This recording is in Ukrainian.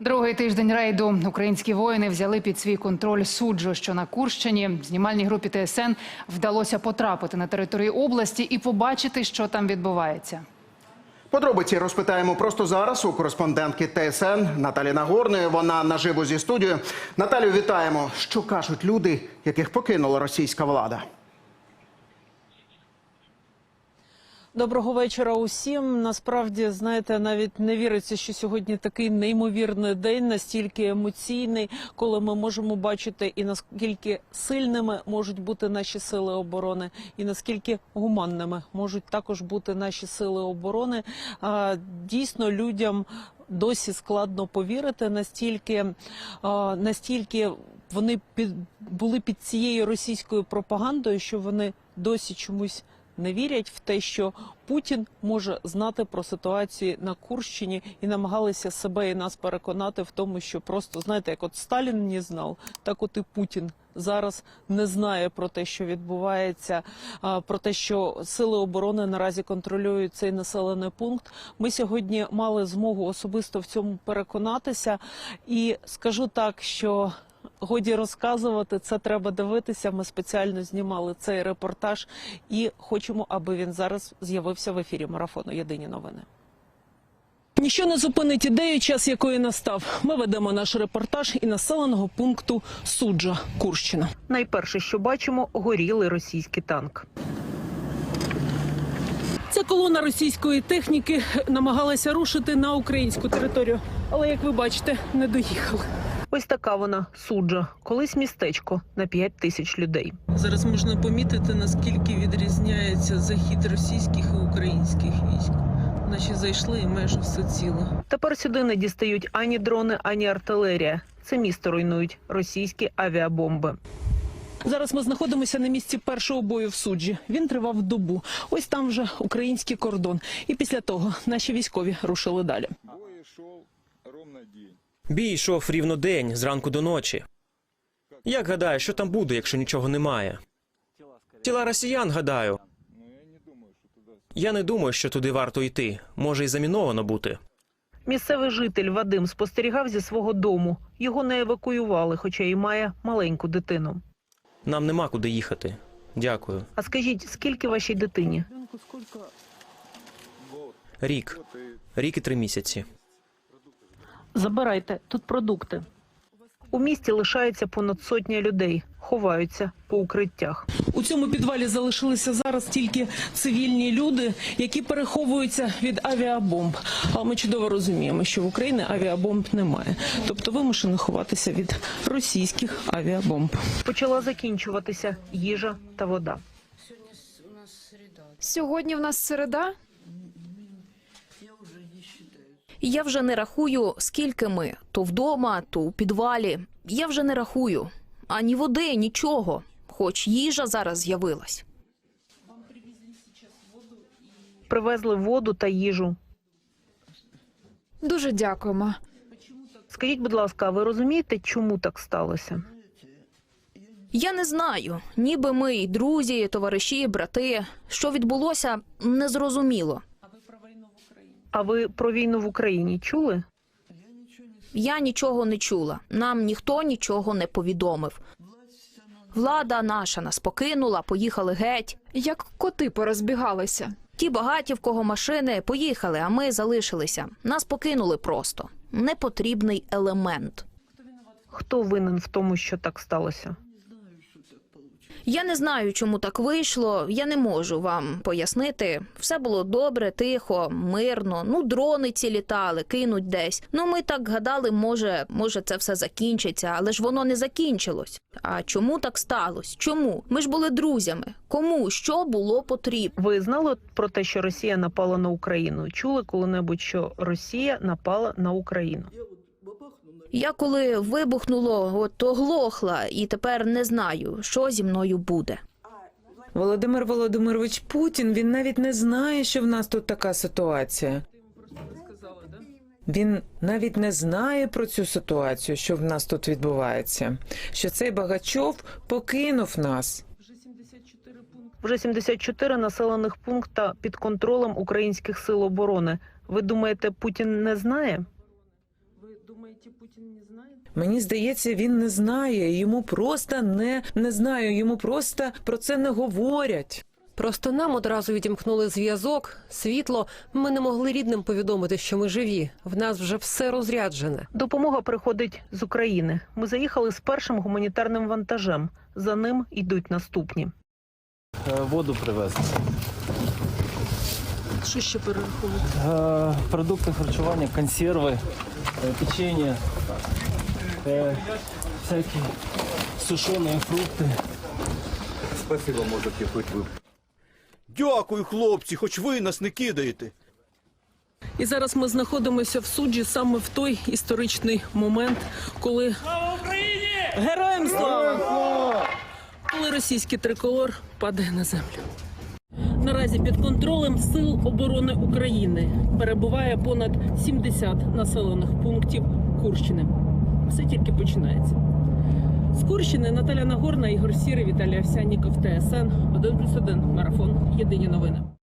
Другий тиждень рейду українські воїни взяли під свій контроль суджу, що на Курщині. Знімальній групі ТСН вдалося потрапити на територію області і побачити, що там відбувається. Подробиці розпитаємо просто зараз у кореспондентки ТСН Наталі Нагорної. Вона наживо зі студією. Наталю, вітаємо. Що кажуть люди, яких покинула російська влада? Доброго вечора усім. Насправді, знаєте, навіть не віриться, що сьогодні такий неймовірний день, настільки емоційний, коли ми можемо бачити і наскільки сильними можуть бути наші сили оборони, і наскільки гуманними можуть також бути наші сили оборони. Дійсно, людям досі складно повірити, настільки, настільки вони під були під цією російською пропагандою, що вони досі чомусь не вірять в те, що Путін може знати про ситуацію на Курщині і намагалися себе і нас переконати в тому, що просто знаєте, як от Сталін не знав, так от і Путін зараз не знає про те, що відбувається, про те, що сили оборони наразі контролюють цей населений пункт. Ми сьогодні мали змогу особисто в цьому переконатися, і скажу так, що. Годі розказувати, це треба дивитися. Ми спеціально знімали цей репортаж і хочемо, аби він зараз з'явився в ефірі марафону. Єдині новини. Ніщо не зупинить ідею, час якої настав. Ми ведемо наш репортаж і населеного пункту Суджа Курщина. Найперше, що бачимо, горілий російський танк. Ця колона російської техніки намагалася рушити на українську територію, але як ви бачите, не доїхали. Ось така вона суджа, колись містечко на 5 тисяч людей. Зараз можна помітити, наскільки відрізняється захід російських і українських військ. Наші зайшли і майже все ціло. Тепер сюди не дістають ані дрони, ані артилерія. Це місто руйнують російські авіабомби. Зараз ми знаходимося на місці першого бою в суджі. Він тривав добу. Ось там вже український кордон. І після того наші військові рушили далі. Бой шел ровно день. Бій йшов рівно день зранку до ночі. Як гадаєш, що там буде, якщо нічого немає? Тіла росіян, гадаю. Я не думаю, що туди варто йти. Може, і заміновано бути. Місцевий житель Вадим спостерігав зі свого дому. Його не евакуювали, хоча і має маленьку дитину. Нам нема куди їхати. Дякую. А скажіть, скільки вашій дитині? Рік. Рік і три місяці. Забирайте тут продукти. У місті лишається понад сотня людей, ховаються по укриттях. У цьому підвалі залишилися зараз тільки цивільні люди, які переховуються від авіабомб. Але ми чудово розуміємо, що в Україні авіабомб немає, тобто вимушено ховатися від російських авіабомб. Почала закінчуватися їжа та вода. Сьогодні в нас середа. Я вже не рахую, скільки ми то вдома, то у підвалі. Я вже не рахую ані води, нічого. Хоч їжа зараз з'явилась. Привезли воду та їжу. Дуже дякуємо. Скажіть, будь ласка, а ви розумієте, чому так сталося? Я не знаю, ніби ми і друзі, товариші, брати. Що відбулося, незрозуміло. А ви про війну в Україні чули? Я нічого не чула. Нам ніхто нічого не повідомив. Влада наша нас покинула, поїхали геть. Як коти порозбігалися. Ті багаті, в кого машини, поїхали, а ми залишилися. Нас покинули просто. Непотрібний елемент. Хто винен в тому, що так сталося? Я не знаю, чому так вийшло. Я не можу вам пояснити. Все було добре, тихо, мирно. Ну, дрони ці літали, кинуть десь. Ну, ми так гадали, може, може, це все закінчиться, але ж воно не закінчилось. А чому так сталося? Чому? Ми ж були друзями. Кому що було потрібно? Ви знали про те, що Росія напала на Україну? Чули коли-небудь, що Росія напала на Україну? Я коли вибухнуло, от оглохла, і тепер не знаю, що зі мною буде. Володимир Володимирович Путін він навіть не знає, що в нас тут така ситуація. Він навіть не знає про цю ситуацію, що в нас тут відбувається. Що цей Багачов покинув нас. Вже 74 населених пункта під контролем українських сил оборони. Ви думаєте, Путін не знає? Думаєте, Путін не знає? Мені здається, він не знає. Йому просто не, не знаю. Йому просто про це не говорять. Просто нам одразу відімкнули зв'язок, світло. Ми не могли рідним повідомити, що ми живі. В нас вже все розряджене. Допомога приходить з України. Ми заїхали з першим гуманітарним вантажем. За ним йдуть наступні. Е, Воду привезли. Що ще перераховувати? Е, Продукти харчування, консерви, е, печення, е, всякі сушені фрукти. Дякую, хлопці, хоч ви нас не кидаєте. І зараз ми знаходимося в суджі саме в той історичний момент, коли слава Україні! Героям слава! Коли російський триколор падає на землю. Наразі під контролем Сил оборони України перебуває понад 70 населених пунктів Курщини. Все тільки починається. З Курщини Наталя Нагорна, Ігор Сірий, Віталій Овсянніков, ТСН 1+,1, Марафон. Єдині новини.